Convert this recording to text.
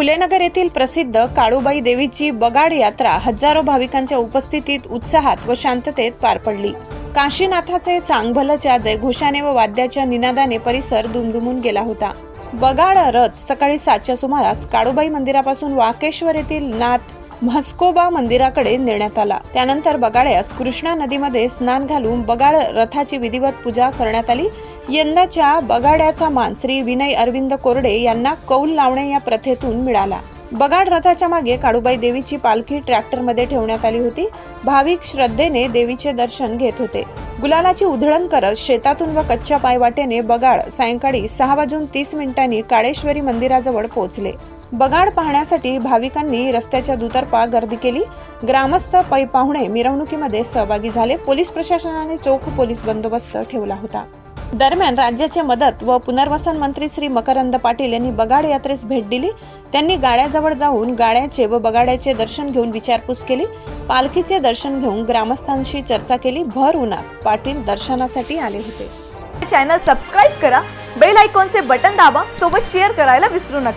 फुलेनगर येथील प्रसिद्ध काळूबाई देवीची बगाड यात्रा हजारो भाविकांच्या उपस्थितीत उत्साहात व शांततेत पार पडली. काशीनाथाचे चांगभलच्या जयघोषाने व वाद्याच्या निनादाने परिसर दुमदुमून गेला होता. बगाड रथ सकाळी सातच्या सुमारास काळूबाई मंदिरापासून वाकेश्वर येथील नाथ म्हस्कोबा मंदिराकडे नेण्यात आला. त्यानंतर बगाड्यास कृष्णा नदीमध्ये स्नान घालून बगाड रथाची विधिवत पूजा करण्यात आली. यंदाच्या बगाड्याचा मान श्री विनय अरविंद कोरडे यांना कौल लावणे या प्रथेतून मिळाला. बगाड रथाच्या मागे काळूबाई देवीची पालखी ट्रॅक्टरमध्ये ठेवण्यात आली होती. भाविक श्रद्धेने देवीचे दर्शन घेत होते. गुलालाची उधळण करत शेतातून व कच्च्या पायवाटेने बगाड सायंकाळी सहा वाजून तीस मिनिटांनी काळेश्वरी मंदिराजवळ पोहोचले. बगाड पाहण्यासाठी भाविकांनी रस्त्याच्या दुतर्फा गर्दी केली. ग्रामस्थ पै पाहुणे मिरवणुकीमध्ये सहभागी झाले. पोलीस प्रशासनाने चोख पोलीस बंदोबस्त ठेवला होता. दरम्यान राज्याचे मदत व पुनर्वसन मंत्री श्री मकरंद पाटील यांनी बगाड यात्रेस भेट दिली. त्यांनी गाड्याजवळ जाऊन गाड्याचे व बगाड्याचे दर्शन घेऊन विचारपूस केली. पालखीचे दर्शन घेऊन ग्रामस्थांशी चर्चा केली. भर उन्हात पाटील दर्शनासाठी आले होते. चॅनल सबस्क्राईब करा. बेल आयकॉनचे बटन दाबा. सोबत शेअर करायला विसरू नका.